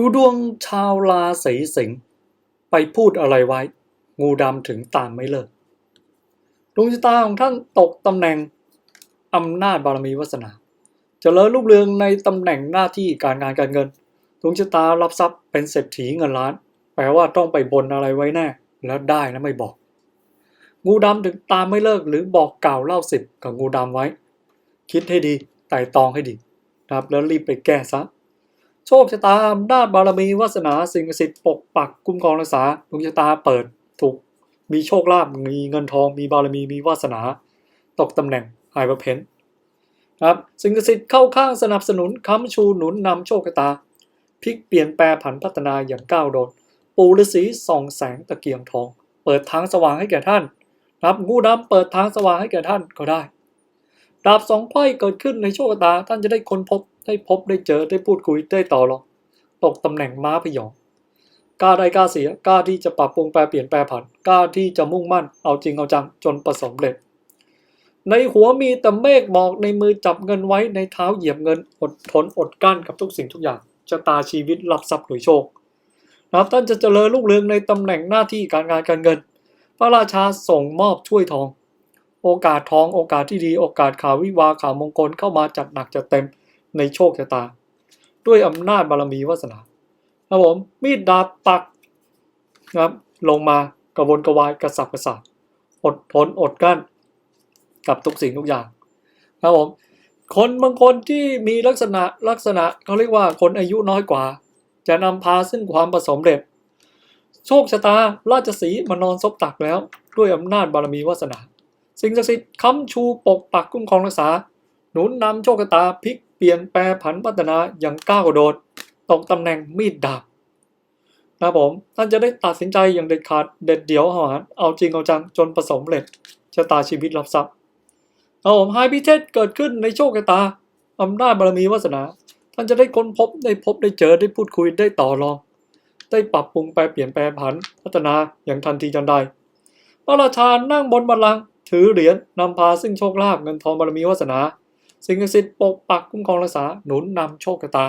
ดูดวงชาวราศีสิงห์ไปพูดอะไรไว้ งูดำถึงตามไม่เลิกดวงชะตาของท่านตกตำแหน่งอำนาจบารมีวาสนาเจริญรุ่งเรืองในตำแหน่งหน้าที่การงานการเงินดวงชะตารับทรัพย์เป็นเศรษฐีเงินล้าน แปลว่าต้องไปบนอะไรไว้แน่ แล้วได้นะไม่บอก งูดำถึงตามไม่เลิกหรือบอกกล่าวเล่าสิบกับงูดำไว้ คิดให้ดีไต่ตองให้ดีนะครับแล้วรีบไปแก้ซะ โชคชะตาอำนาจบารมีวาสนาสิ่งศักดิ์สิทธิ์ปกปักคุ้มครองรักษาดวงชะตาเปิดถูกมีโชคลาภมีเงินทองมีบารมีมีวาสนา ตกตำแหน่งหายปอระเพนครับสิ่งศักดิ์สิทธิ์เข้าข้างสนับสนุนค้ำชูหนุนนำโชคชะตาพลิกเปลี่ยนแปลผันพัฒนาอย่างก้าวโดด ปูฤาษีส่องแสงตะเกียงทอง เปิดทางสว่างให้แก่ท่านนะครับงูดำเปิดทางสว่างให้แก่ท่านก็ได้ดาบสองไพ่เกิดขึ้นในโชคชะตาท่านจะได้ค้นพบ ได้พบได้เจอได้พูดคุยได้ต่อรองตกตำแหน่งม้าพยองกล้าได้กล้าเสียกล้าที่จะปรับปรุงแปลเปลี่ยนแปลผันกล้าที่จะมุ่งมั่นเอาจริงเอาจังจนประสบเร็จ ในหัวมีแต่เมฆหมอกในมือจับเงินไว้ในเท้าเหยียบเงินอดทนอดกั้นกับทุกสิ่งทุกอย่างชะตาชีวิตรับทรัพย์โดยโชคนับท่านจะเจริญรุ่งเรืองในตำแหน่งหน้าที่การงานการเงิน พระราชาส่งมอบช่วยทอง โอกาสทองโอกาสที่ดีโอกาสข่าววิวาข่าวมงคลเข้ามาจัดหนักจัดเต็ม ในโชคชะตา ด้วยอำนาจบารมีวาสนาครับผมมีดดาบปักนะครับลงมากระวนกระวายกระสับกระส่ายอดทนอดกั้น กับทุกสิ่งทุกอย่างครับผมคนบางคนที่มีลักษณะลักษณะเขาเรียกว่าคนอายุน้อยกว่า จะนำพาซึ่งความประสมเร็จ โชคชะตาราชสีมานอนซบตักแล้ว ด้วยอำนาจบารมีวาสนา สิ่งศักดิ์สิทธิ์ค้ำชูปกปักคุ้มครองรักษา หนุนนำโชคชะตาพลิก เปลี่ยนแปลผันพัฒนาอย่างก้าวกระโดดตกตำแหน่งมีดดาบนะผมท่านจะได้ตัดสินใจอย่างเด็ดขาดเด็ดเดี่ยวหานเอาจริงเอาจังจนประสบเร็จชะตาชีวิตรับทรัพย์ครับผมไฮพิเทศเกิดขึ้นในโชคชะตาอำนาจบารมีวาสนา ท่านจะได้ค้นพบได้พบได้เจอได้พูดคุยได้ต่อรอง ได้ปรับปรุงแปลเปลี่ยนแปลผันพัฒนาอย่างทันทีทันใดพระราชานั่งบนบัลลังก์ถือเหรียญนำพาซึ่งโชคลาภเงินทองบารมีวาสนา สิ่งศักดิ์สิทธิ์ปกปักคุ้มครองรักษาหนุนนำโชคชะตา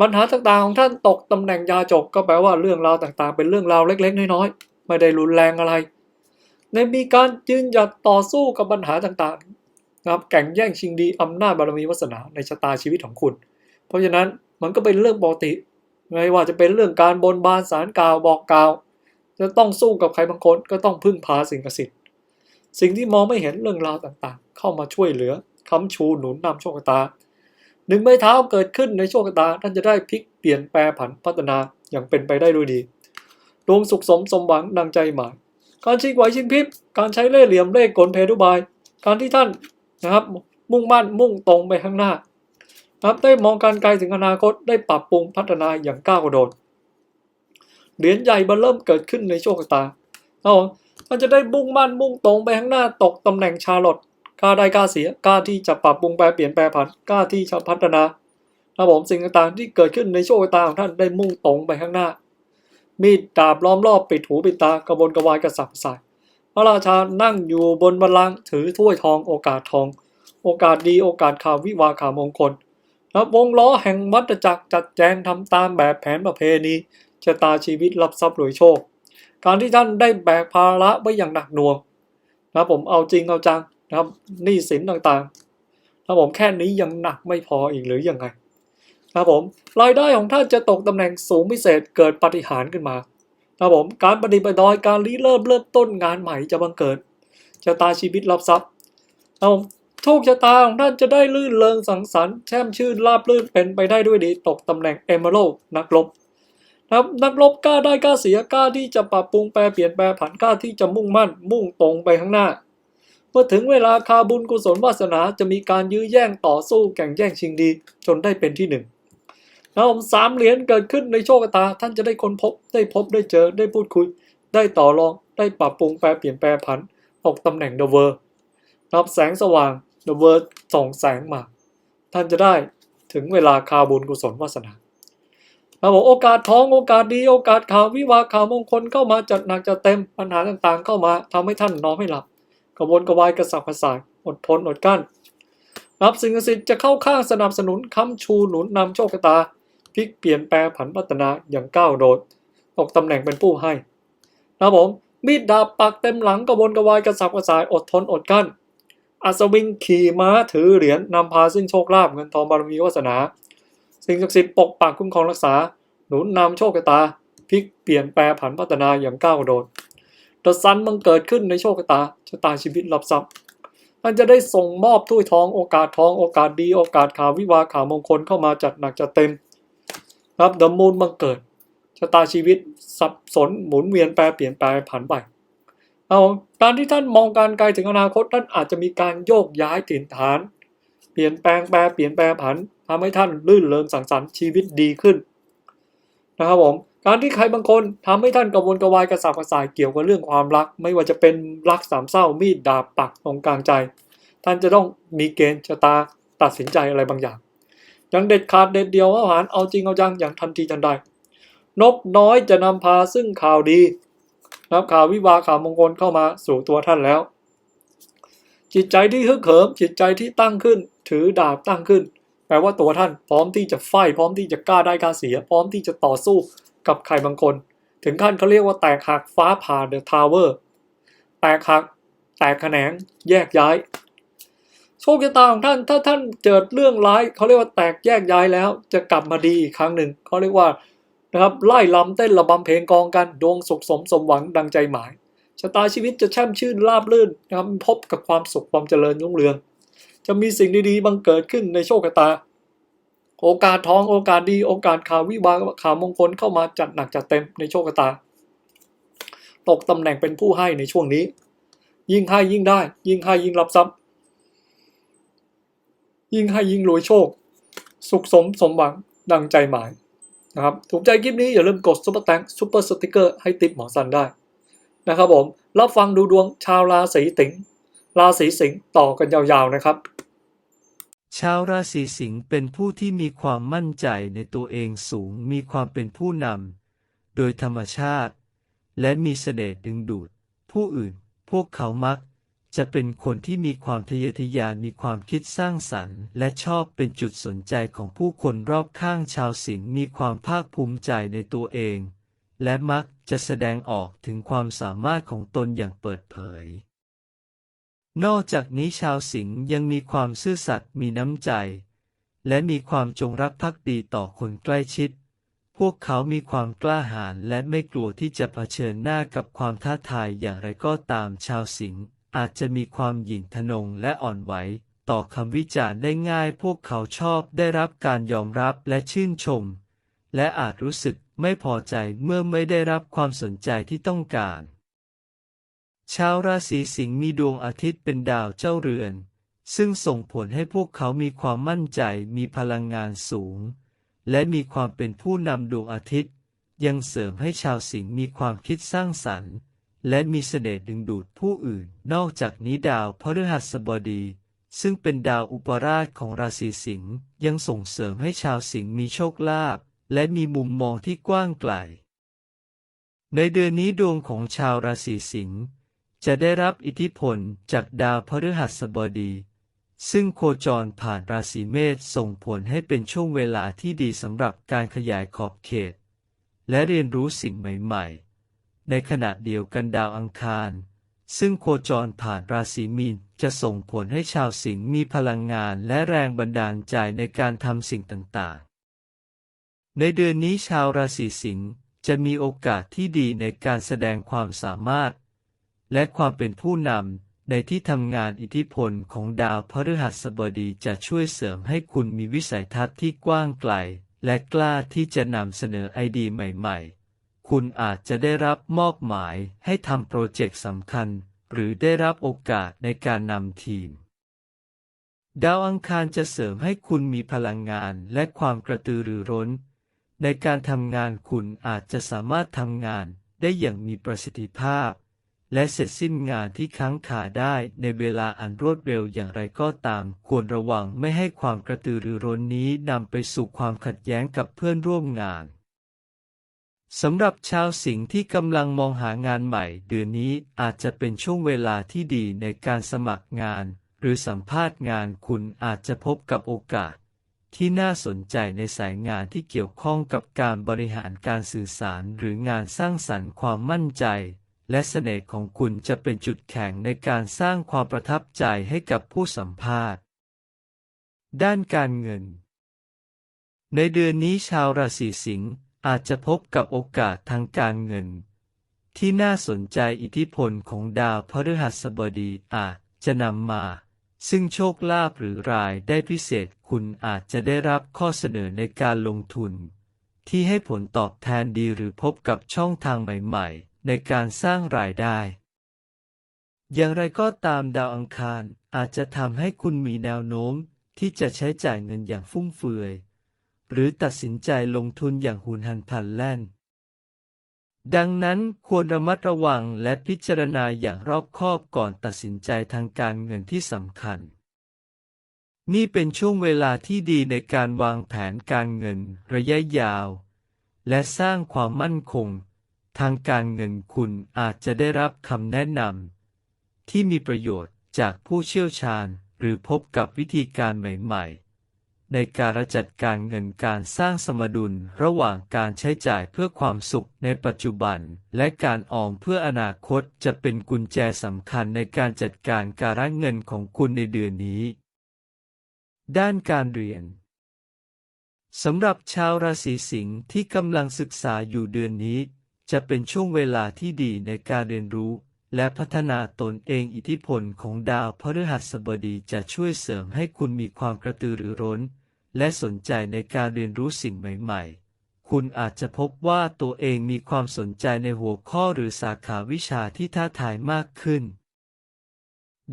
ปัญหาต่างๆของท่านตกตำแหน่งยาจกก็แปลว่าเรื่องราวต่างๆ เป็นเรื่องราวเล็กๆน้อยๆไม่ได้รุนแรงอะไร ในมีการยืนหยัดต่อสู้กับปัญหาต่างๆนะครับแข่งแย่งชิงดีอำนาจบารมีวาสนาในชะตาชีวิตของคุณ เพราะฉะนั้นมันก็เป็นเรื่องปกติไม่ว่าจะเป็นเรื่องการบนบานสารกล่าวบอกกล่าวจะต้องสู้กับใครบางคนก็ต้องพึ่งพาสิ่งศักดิ์สิทธิ์สิ่งที่มองไม่เห็นเรื่องราวต่างๆ เข้ามาช่วยเหลือ ค้ำชูหนุนนำโชคชะตาหนึ่งไม้เท้าเกิดขึ้นในโชคชะตาท่านจะได้พลิกเปลี่ยนแปลผันพัฒนาอย่างเป็นไปได้ด้วยดีดวงสุขสมสมหวังดังใจหมายการชิงไหวชิงพริบการใช้เล่ห์เหลี่ยมเล่ห์กลเพทุบาย การที่ท่านนะครับ มุ่งมั่นมุ่งตรงไปข้างหน้านะครับได้มองการไกลถึงอนาคตได้ปรับปรุงพัฒนาอย่างก้าวกระโดดเหรียญใหญ่เบอร์เริ่มเกิดขึ้นในโชคชะตาเอาท่านจะได้มุ่งมั่นมุ่งตรงไปข้างหน้าตกตำแหน่งชาลอต กล้าได้กล้าเสียกล้าที่จะปรับปรุงแปลเปลี่ยนแปลผันกล้าที่จะพัฒนาครับผมสิ่งต่างๆที่เกิดขึ้นในโชคชะตาของท่านได้มุ่งตรงไปข้างหน้า มีดดาบล้อมรอบปิดหูปิดตากระบนกระวายกระสับกระส่ายพระราชานั่งอยู่บนบัลลังก์ถือถ้วยทองโอกาสทอง โอกาสดีโอกาสข่าววิวาข่าวมงคลแล้วงล้อแห่งวัฏจักรจัดแจงทำตามแบบแผนประเพณีชะตาชีวิตรับทรัพย์รวยโชค การที่ท่านได้แบกภาระไว้อย่างหนักหน่วงนะผมเอาจริงเอาจัง นะครับหนี้สินต่างๆนะครับผมแค่นี้ยังหนักไม่พออีกหรือยังไงนะครับผมรายได้ของท่านจะตกตำแหน่งสูงพิเศษเกิดปาฏิหารย์ขึ้นมานะครับผมการปฏิบัติดอยการริเริ่มเริ่มต้นงานใหม่จะบังเกิดชะตาชีวิตรับทรัพย์นะครับผมโชคชะตาของท่านจะได้ลื่นเริงสังสรรค์แช่มชื่นราบรื่นเป็นไปได้ด้วยดีตกตำแหน่งเอเมอรัลนักรบนะครับนักรบกล้าได้กล้าเสียกล้าที่จะปรับปรุงแปลเปลี่ยนแปลผันกล้าที่จะมุ่งมั่นมุ่งตรงไปข้างหน้า เมื่อถึงเวลาคาบุญกุศลวาสนาจะมีการยื้อแย่งต่อสู้แข่งแย่งชิงดี จนได้เป็นที่หนึ่งนับผมสามเหรียญเกิดขึ้นในโชคชะตา ท่านจะได้ค้นพบได้พบได้เจอได้พูดคุย ได้ต่อรองได้ปรับปรุงแปลเปลี่ยนแปลผันตกตำแหน่งเดอะเวอร์นับแสงสว่างเดอะเวอร์ส่องแสงมา ท่านจะได้ถึงเวลาคาบุญกุศลวาสนาครับผมโอกาสท้องโอกาสดีโอกาสข่าววิวาข่าวมงคลเข้ามาจัดหนักจัดเต็มปัญหาต่างๆ เข้ามาทำให้ท่านนอนไม่หลับ กระวนกระวายกระสับกระส่ายอดทนอดกั้นรับสิ่งศักดิ์สิทธิ์จะเข้าข้างสนับสนุนค้ำชูหนุนนำโชคชะตาพลิกเปลี่ยนแปลงผันพัฒนาอย่างก้าวโดดตกตำแหน่งเป็นผู้ให้นะผมมีดดาบปักเต็มหลังกระวนกระวายกระสับกระส่ายอดทนอดกั้นอัศวินขี่ม้าถือเหรียญนำพาซึ่งโชคลาภเงินทองบารมีวาสนา สิ่งศักดิ์สิทธิ์ปกปักคุ้มครองรักษา หนุนนำโชคชะตาพลิกเปลี่ยนแปลผันพัฒนาอย่างก้าวโดด เดอะซันบังเกิดขึ้นในโชคชะตาชะตาชีวิตรับทรัพย์ท่านจะได้ส่งมอบถ้วยทองโอกาสทองโอกาสดีโอกาสข่าววิวาข่าวมงคลเข้ามาจัดหนักจัดเต็มครับเดอะมูนบังเกิดชะตาชีวิตสับสนหมุนเวียนแปรเปลี่ยนแปลผันไปเอาการที่ท่านมองการไกลถึงอนาคตท่านอาจจะมีการโยกย้ายถิ่นฐาน เปลี่ยนแปลงแปลเปลี่ยนแปลผันทำให้ท่านลื่นเริงสังสรรค์ชีวิตดีขึ้นนะครับผม การที่ใครบางคนทำให้ท่านกระวนกระวายกระสับกระส่ายเกี่ยวกับเรื่องความรัก ไม่ว่าจะเป็นรักสามเศร้ามีดดาบปักตรงกลางใจ ท่านจะต้องมีเกณฑ์ชะตาตัดสินใจอะไรบางอย่างอย่างเด็ดขาดเด็ดเดียวอาหารเอาจริงเอาจังอย่างทันทีทันใด นกน้อยจะนำพาซึ่งข่าวดีนับข่าววิวาข่าวมงคลเข้ามาสู่ตัวท่านแล้ว จิตใจที่ฮึกเหิมจิตใจที่ตั้งขึ้น ถือดาบตั้งขึ้น แปลว่าตัวท่านพร้อมที่จะไฟพร้อมที่จะกล้าได้กล้าเสีย พร้อมที่จะต่อสู้ กับใครบางคน ถึงขั้นเขาเรียกว่าแตกหักฟ้าผ่าเดอะทาวเวอร์แตกหัก แตกแขนงแยกย้าย โชคชะตาของท่านถ้าท่านเจอเรื่องร้ายเขาเรียกว่าแตกแยกย้ายแล้ว จะกลับมาดีอีกครั้งหนึ่งเขาเรียกว่านะครับไล่ลำเต้นระบำเพลงกองกันดวงสุขสมสมหวังดังใจหมายชะตาชีวิตจะแช่มชื่นราบรื่นนะครับพบกับความสุขความเจริญรุ่งเรือง จะมีสิ่งดีๆบังเกิดขึ้นในโชคชะตา โอกาสทองโอกาสดี โอกาสข่าววิวาห์ข่าวมงคลเข้ามาจัดหนักจัดเต็มในโชคชะตา ตกตำแหน่งเป็นผู้ให้ในช่วงนี้ ยิ่งให้ยิ่งได้ ยิ่งให้ยิ่งรับทรัพย์ ยิ่งให้ยิ่งรวยโชค สุขสมสมหวังดังใจหมายนะครับถูกใจคลิปนี้อย่าลืมกดซุปเปอร์แตงซุปเปอร์สติกเกอร์ให้ติปหมอสันได้นะครับผมรับฟังดูดวงชาวราศีสิงห์ราศีสิงห์ต่อกันยาวๆนะครับ ชาวราศีสิงห์เป็นผู้ที่มีความมั่นใจในตัวเองสูงมีความเป็นผู้นำโดยธรรมชาติ และมีเสน่ห์ดึงดูด ผู้อื่น พวกเขามัก จะเป็นคนที่มีความทะเยอทะยานมีความคิดสร้างสรรค์ และชอบเป็นจุดสนใจของผู้คนรอบข้างชาวสิงห์มีความภาคภูมิใจในตัวเอง และมักจะแสดงออกถึงความสามารถของตนอย่างเปิดเผย นอกจากนี้ชาวสิงห์ยังมีความซื่อสัตย์มีน้ำใจ และมีความจงรักภักดีต่อคนใกล้ชิด พวกเขามีความกล้าหาญและไม่กลัวที่จะเผชิญหน้ากับความท้าทายอย่างไรก็ตามชาวสิงห์อาจจะมีความหยิ่งทะนงและอ่อนไหว ต่อคำวิจารณ์ได้ง่าย พวกเขาชอบได้รับการยอมรับและชื่นชม และอาจรู้สึกไม่พอใจเมื่อไม่ได้รับความสนใจที่ต้องการ ชาวราศีสิงห์มีดวงอาทิตย์เป็นดาวเจ้าเรือน ซึ่งส่งผลให้พวกเขามีความมั่นใจมีพลังงานสูง และมีความเป็นผู้นำดวงอาทิตย์ ยังเสริมให้ชาวสิงห์มีความคิดสร้างสรรค์ และมีเสน่ห์ดึงดูดผู้อื่น นอกจากนี้ดาวพฤหัสบดี ซึ่งเป็นดาวอุปราชของราศีสิงห์ยังส่งเสริมให้ชาวสิงห์มีโชคลาภและมีมุมมองที่กว้างไกล ในเดือนนี้ดวงของชาวราศีสิงห์ จะได้รับอิทธิพลจากดาวพฤหัสบดี ซึ่งโคจรผ่านราศีเมษส่งผลให้เป็นช่วงเวลาที่ดีสำหรับการขยายขอบเขต และเรียนรู้สิ่งใหม่ๆ ในขณะเดียวกันดาวอังคาร ซึ่งโคจรผ่านราศีมีนจะส่งผลให้ชาวสิงห์มีพลังงานและแรงบันดาลใจในการทำสิ่งต่างๆ ในเดือนนี้ชาวราศีสิงห์จะมีโอกาสที่ดีในการแสดงความสามารถ และความเป็นผู้นำในที่ทำงานอิทธิพลของดาวพฤหัสบดีจะช่วยเสริมให้คุณมีวิสัยทัศน์ที่กว้างไกล และกล้าที่จะนำเสนอไอเดียใหม่ ๆ คุณอาจจะได้รับมอบหมายให้ทำโปรเจกต์สำคัญ หรือได้รับโอกาสในการนำทีมดาวอังคารจะเสริมให้คุณมีพลังงานและความกระตือรือร้น ในการทำงานคุณอาจจะสามารถทำงานได้อย่างมีประสิทธิภาพ และเสร็จสิ้นงานที่ค้างคาได้ในเวลาอันรวดเร็วอย่างไรก็ตาม ควรระวังไม่ให้ความกระตือรือร้นนี้นำไปสู่ความขัดแย้งกับเพื่อนร่วมงานสำหรับชาวสิงห์ที่กำลังมองหางานใหม่ เดือนนี้อาจจะเป็นช่วงเวลาที่ดีในการสมัครงาน หรือสัมภาษณ์งานคุณอาจจะพบกับโอกาส ที่น่าสนใจในสายงานที่เกี่ยวข้องกับการบริหารการสื่อสารหรืองานสร้างสรรค์ความมั่นใจ และเสน่ห์ของคุณจะเป็นจุดแข็งในการสร้างความประทับใจให้กับผู้สัมภาษณ์ ด้านการเงิน ในเดือนนี้ชาวราศีสิงห์อาจจะพบกับโอกาสทางการเงิน ที่น่าสนใจอิทธิพลของดาวพฤหัสบดีอาจจะนำมา ซึ่งโชคลาภหรือรายได้พิเศษคุณอาจจะได้รับข้อเสนอในการลงทุน ที่ให้ผลตอบแทนดีหรือพบกับช่องทางใหม่ๆ ในการสร้างรายได้ อย่างไรก็ตามดาวอังคารอาจจะทำให้คุณมีแนวโน้มที่จะใช้จ่ายเงินอย่างฟุ่มเฟือย หรือตัดสินใจลงทุนอย่างหุนหันพลันแล่น ดังนั้นควรระมัดระวังและพิจารณาอย่างรอบคอบก่อนตัดสินใจทางการเงินที่สำคัญ นี่เป็นช่วงเวลาที่ดีในการวางแผนการเงินระยะยาว และสร้างความมั่นคง ทางการเงินคุณอาจจะได้รับคำแนะนำที่มีประโยชน์จากผู้เชี่ยวชาญหรือพบกับวิธีการใหม่ๆ ในการจัดการเงินการสร้างสมดุลระหว่างการใช้จ่ายเพื่อความสุขในปัจจุบัน และการออมเพื่ออนาคตจะเป็นกุญแจสำคัญในการจัดการการเงินของคุณในเดือนนี้ ด้านการเรียนสำหรับชาวราศีสิงห์ที่กำลังศึกษาอยู่เดือนนี้ จะเป็นช่วงเวลาที่ดีในการเรียนรู้ และพัฒนาตนเองอิทธิพลของดาวพฤหัสบดีจะช่วยเสริมให้คุณมีความกระตือรือร้น และสนใจในการเรียนรู้สิ่งใหม่ๆ คุณอาจจะพบว่าตัวเองมีความสนใจในหัวข้อหรือสาขาวิชาที่ท้าทายมากขึ้น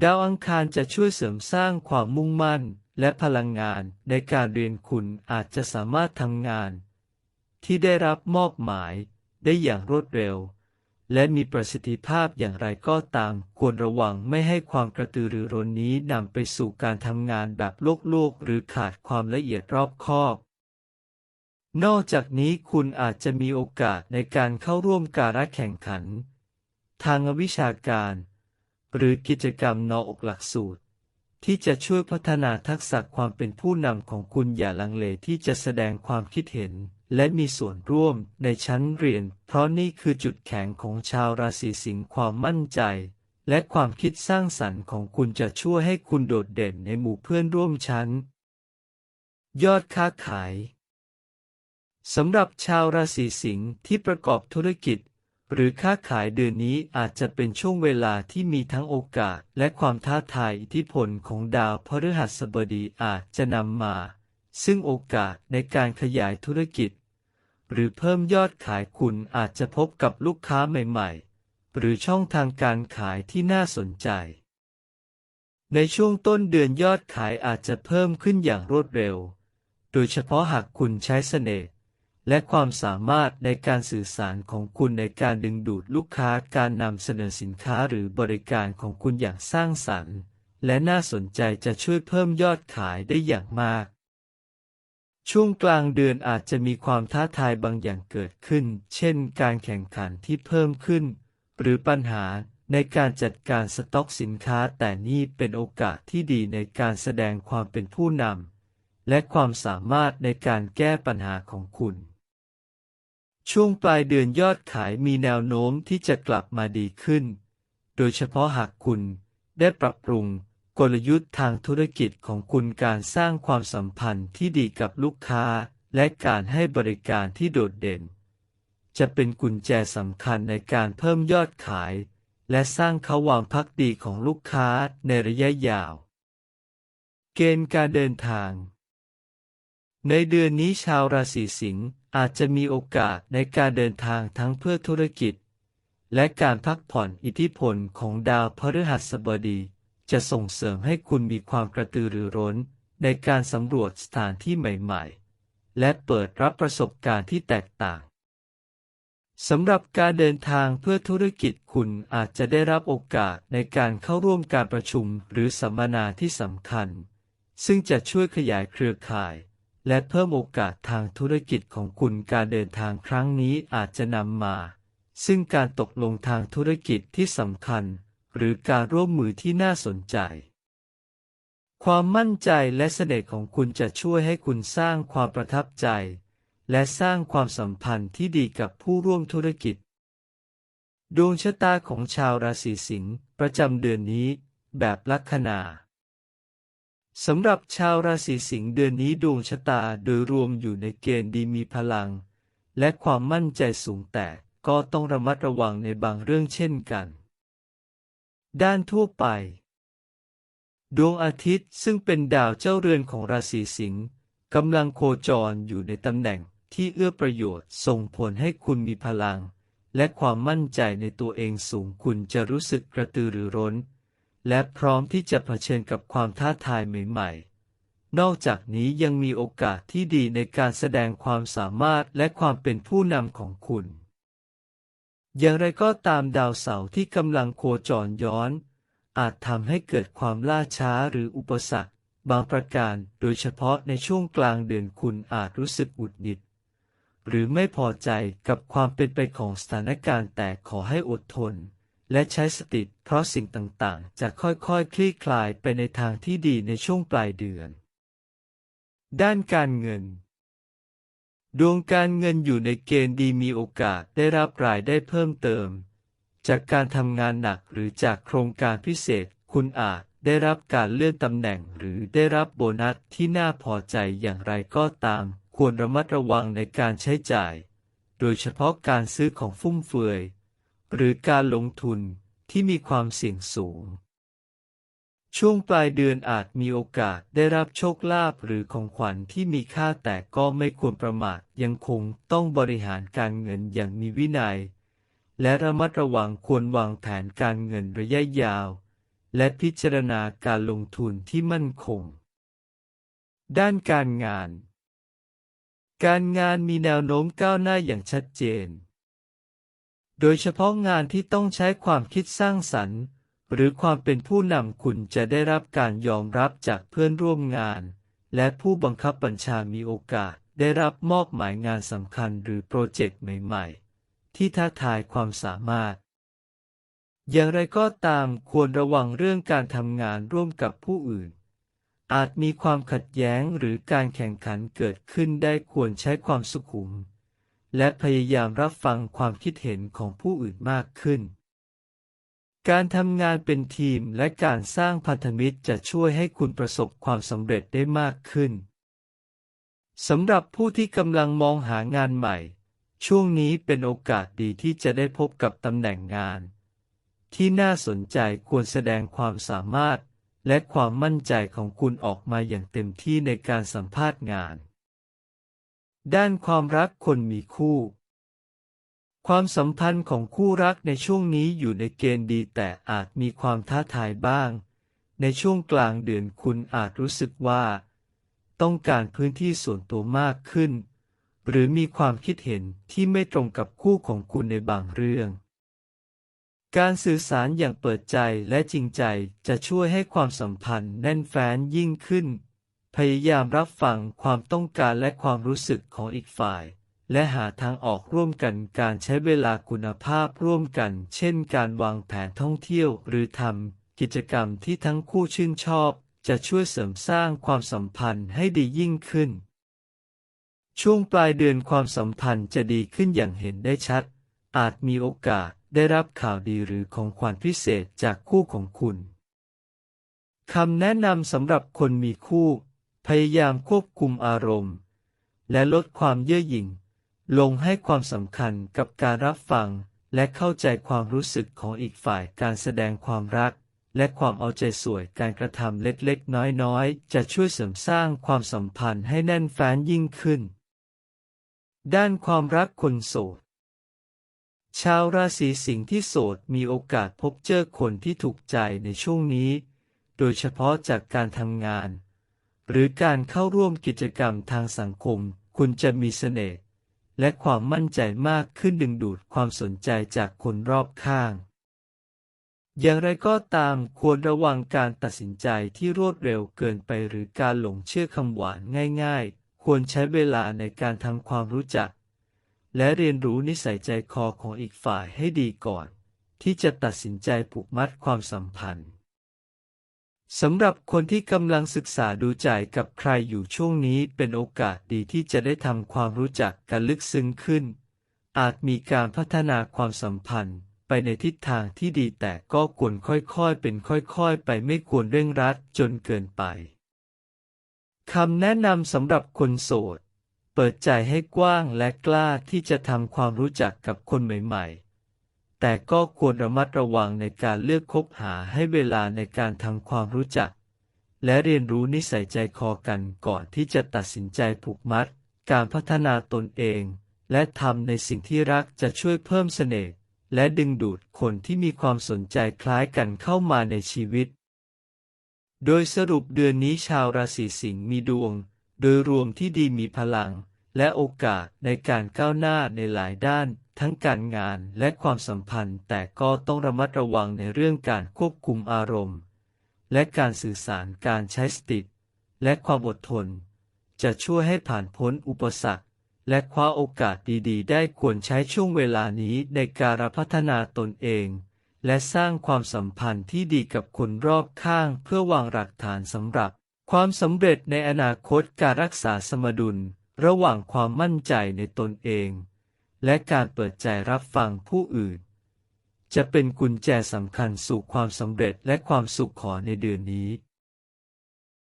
ดาวอังคารจะช่วยเสริมสร้างความมุ่งมั่นและพลังงานในการเรียนคุณอาจจะสามารถทำงาน ที่ได้รับมอบหมาย ได้อย่างรวดเร็ว และมีประสิทธิภาพอย่างไรก็ตาม ควรระวังไม่ให้ความกระตือรือร้นนี้นำไปสู่การทำงานแบบโลกโลกหรือขาดความละเอียดรอบคอบนอกจากนี้คุณอาจจะมีโอกาสในการเข้าร่วมการแข่งขัน ทางวิชาการ หรือกิจกรรมนอกหลักสูตร ที่จะช่วยพัฒนาทักษะความเป็นผู้นำของคุณอย่าลังเลที่จะแสดงความคิดเห็น และมีส่วนร่วมในชั้นเรียน เพราะนี่คือจุดแข็งของชาวราศีสิงห์ความมั่นใจ และความคิดสร้างสรรค์ของคุณจะช่วยให้คุณโดดเด่นในหมู่เพื่อนร่วมชั้น ยอดค้าขายสำหรับชาวราศีสิงห์ที่ประกอบธุรกิจ หรือค้าขายเดือนนี้อาจจะเป็นช่วงเวลาที่มีทั้งโอกาส และความท้าทายอิทธิพลของดาวพฤหัสบดีอาจจะนำมา ซึ่งโอกาสในการขยายธุรกิจ หรือเพิ่มยอดขายคุณอาจจะพบกับลูกค้าใหม่ๆ หรือช่องทางการขายที่น่าสนใจ ในช่วงต้นเดือนยอดขายอาจจะเพิ่มขึ้นอย่างรวดเร็ว โดยเฉพาะหากคุณใช้เสน่ห์และความสามารถในการสื่อสารของคุณในการดึงดูดลูกค้าการนำเสนอสินค้าหรือบริการของคุณอย่างสร้างสรรค์ และน่าสนใจจะช่วยเพิ่มยอดขายได้อย่างมาก ช่วงกลางเดือนอาจจะมีความท้าทายบางอย่างเกิดขึ้น เช่นการแข่งขันที่เพิ่มขึ้น หรือปัญหาในการจัดการสต็อกสินค้าแต่นี่เป็นโอกาสที่ดีในการแสดงความเป็นผู้นำและความสามารถในการแก้ปัญหาของคุณ ช่วงปลายเดือนยอดขายมีแนวโน้มที่จะกลับมาดีขึ้น โดยเฉพาะหากคุณได้ปรับปรุง กลยุทธ์ทางธุรกิจของคุณการสร้างความสัมพันธ์ที่ดีกับลูกค้า และการให้บริการที่โดดเด่น จะเป็นกุญแจสำคัญในการเพิ่มยอดขาย และสร้างเขาวางพักดีของลูกค้าในระยะยาว เกณฑ์การเดินทาง ในเดือนนี้ชาวราศีสิงห์อาจจะมีโอกาสในการเดินทางทั้งเพื่อธุรกิจ และการพักผ่อนอิทธิพลของดาวพฤหัสบดี จะส่งเสริมให้คุณมีความกระตือรือร้น ในการสำรวจสถานที่ใหม่ๆ และเปิดรับประสบการณ์ที่แตกต่างสำหรับการเดินทางเพื่อธุรกิจคุณอาจจะได้รับโอกาสในการเข้าร่วมการประชุมหรือสัมมนาที่สำคัญ ซึ่งจะช่วยขยายเครือข่าย และเพิ่มโอกาสทางธุรกิจของคุณการเดินทางครั้งนี้อาจจะนำมา ซึ่งการตกลงทางธุรกิจที่สำคัญ หรือการร่วมมือที่น่าสนใจ ความมั่นใจและเสน่ห์ของคุณจะช่วยให้คุณสร้างความประทับใจ และสร้างความสัมพันธ์ที่ดีกับผู้ร่วมธุรกิจ ดวงชะตาของชาวราศีสิงห์ประจำเดือนนี้ แบบลัคนาสำหรับชาวราศีสิงห์เดือนนี้ดวงชะตาโดยรวมอยู่ในเกณฑ์ดีมีพลัง และความมั่นใจสูงแต่ก็ต้องระมัดระวังในบางเรื่องเช่นกัน ด้านทั่วไป ดวงอาทิตย์ซึ่งเป็นดาวเจ้าเรือนของราศีสิงห์กำลังโคจรอยู่ในตำแหน่งที่เอื้อประโยชน์ส่งผลให้คุณมีพลัง และความมั่นใจในตัวเองสูงคุณจะรู้สึกกระตือรือร้น และพร้อมที่จะเผชิญกับความท้าทายใหม่ๆ นอกจากนี้ยังมีโอกาสที่ดีในการแสดงความสามารถและความเป็นผู้นำของคุณ อย่างไรก็ตามดาวเสาร์ที่กำลังโคจรย้อน อาจทำให้เกิดความล่าช้าหรืออุปสรรค บางประการ โดยเฉพาะในช่วงกลางเดือนคุณอาจรู้สึกหงุดหงิด หรือไม่พอใจกับความเป็นไปของสถานการณ์แต่ขอให้อดทน และใช้สติเพราะสิ่งต่างๆ จะค่อยๆ คลี่คลายไปในทางที่ดีในช่วงปลายเดือน ด้านการเงิน ดวงการเงินอยู่ในเกณฑ์ดีมีโอกาสได้รับรายได้เพิ่มเติม จากการทำงานหนักหรือจากโครงการพิเศษ คุณอาจได้รับการเลื่อนตำแหน่งหรือได้รับโบนัสที่น่าพอใจอย่างไรก็ตาม ควรระมัดระวังในการใช้จ่าย โดยเฉพาะการซื้อของฟุ่มเฟือย หรือการลงทุนที่มีความเสี่ยงสูง ช่วงปลายเดือนอาจมีโอกาสได้รับโชคลาภหรือของขวัญที่มีค่าแต่ก็ไม่ควรประมาทยังคงต้องบริหารการเงินอย่างมีวินัย และระมัดระวังควรวางแผนการเงินระยะยาว และพิจารณาการลงทุนที่มั่นคง ด้านการงาน การงานมีแนวโน้มก้าวหน้าอย่างชัดเจน โดยเฉพาะงานที่ต้องใช้ความคิดสร้างสรรค์ หรือความเป็นผู้นำคุณจะได้รับการยอมรับจากเพื่อนร่วมงาน และผู้บังคับบัญชามีโอกาสได้รับมอบหมายงานสำคัญหรือโปรเจกต์ใหม่ ๆ ที่ท้าทายความสามารถ อย่างไรก็ตามควรระวังเรื่องการทำงานร่วมกับผู้อื่น อาจมีความขัดแย้งหรือการแข่งขันเกิดขึ้นได้ควรใช้ความสุขุม และพยายามรับฟังความคิดเห็นของผู้อื่นมากขึ้น การทำงานเป็นทีมและการสร้างพันธมิตรจะช่วยให้คุณประสบความสำเร็จได้มากขึ้น สำหรับผู้ที่กำลังมองหางานใหม่ ช่วงนี้เป็นโอกาสดีที่จะได้พบกับตำแหน่งงาน ที่น่าสนใจควรแสดงความสามารถ และความมั่นใจของคุณออกมาอย่างเต็มที่ในการสัมภาษณ์งาน ด้านความรักคนมีคู่ ความสัมพันธ์ของคู่รักในช่วงนี้อยู่ในเกณฑ์ดีแต่อาจมีความท้าทายบ้าง ในช่วงกลางเดือนคุณอาจรู้สึกว่า ต้องการพื้นที่ส่วนตัวมากขึ้น หรือมีความคิดเห็นที่ไม่ตรงกับคู่ของคุณในบางเรื่อง การสื่อสารอย่างเปิดใจและจริงใจจะช่วยให้ความสัมพันธ์แน่นแฟ้นยิ่งขึ้น พยายามรับฟังความต้องการและความรู้สึกของอีกฝ่าย และหาทางออกร่วมกันการใช้เวลาคุณภาพร่วมกัน เช่นการวางแผนท่องเที่ยว หรือทำกิจกรรมที่ทั้งคู่ชื่นชอบ จะช่วยเสริมสร้างความสัมพันธ์ให้ดียิ่งขึ้น ช่วงปลายเดือนความสัมพันธ์จะดีขึ้นอย่างเห็นได้ชัด อาจมีโอกาสได้รับข่าวดีหรือของขวัญพิเศษจากคู่ของคุณคำแนะนำสำหรับคนมีคู่ พยายามควบคุมอารมณ์ และลดความเย่อหยิ่ง ลงให้ความสำคัญกับการรับฟัง และเข้าใจความรู้สึกของอีกฝ่ายการแสดงความรัก และความเอาใจใส่การกระทำเล็กๆ น้อยๆ จะช่วยเสริมสร้างความสัมพันธ์ให้แน่นแฟ้นยิ่งขึ้น ด้านความรักคนโสดชาวราศีสิงห์ที่โสดมีโอกาสพบเจอคนที่ถูกใจในช่วงนี้ โดยเฉพาะจากการทำงาน หรือการเข้าร่วมกิจกรรมทางสังคม คุณจะมีเสน่ห์ และความมั่นใจมากขึ้นดึงดูดความสนใจจากคนรอบข้าง อย่างไรก็ตามควรระวังการตัดสินใจที่รวดเร็วเกินไปหรือการหลงเชื่อคำหวานง่าย ๆ ควรใช้เวลาในการทำความรู้จัก และเรียนรู้นิสัยใจคอของอีกฝ่ายให้ดีก่อน ที่จะตัดสินใจผูกมัดความสัมพันธ์ สำหรับคนที่กำลังศึกษาดูใจกับใครอยู่ช่วงนี้เป็นโอกาสดีที่จะได้ทำความรู้จักกันลึกซึ้งขึ้น อาจมีการพัฒนาความสัมพันธ์ไปในทิศทางที่ดีแต่ก็ควรค่อยๆ เป็นค่อยๆ ไปไม่ควรเร่งรัดจนเกินไปคำแนะนำสำหรับคนโสด เปิดใจให้กว้างและกล้าที่จะทำความรู้จักกับคนใหม่ๆ แต่ก็ควรระมัดระวังในการเลือกคบหาให้เวลาในการทำความรู้จัก และเรียนรู้นิสัยใจคอกันก่อนที่จะตัดสินใจผูกมัด การพัฒนาตนเอง และทำในสิ่งที่รักจะช่วยเพิ่มเสน่ห์และดึงดูดคนที่มีความสนใจคล้ายกันเข้ามาในชีวิต โดยสรุปเดือนนี้ชาวราศีสิงห์มีดวง โดยรวมที่ดีมีพลัง และโอกาสในการก้าวหน้าในหลายด้าน ทั้งการงานและความสัมพันธ์ แต่ก็ต้องระมัดระวังในเรื่องการควบคุมอารมณ์ และการสื่อสารการใช้สติและความอดทน จะช่วยให้ผ่านพ้นอุปสรรค และคว้าโอกาสดีๆ ได้ควรใช้ช่วงเวลานี้ในการพัฒนาตนเอง และสร้างความสัมพันธ์ที่ดีกับคนรอบข้างเพื่อวางหลักฐานสำหรับ ความสำเร็จในอนาคตการรักษาสมดุล ระหว่างความมั่นใจในตนเอง และการเปิดใจรับฟังผู้อื่น จะเป็นกุญแจสำคัญสู่ความสำเร็จและความสุขขอในเดือนนี้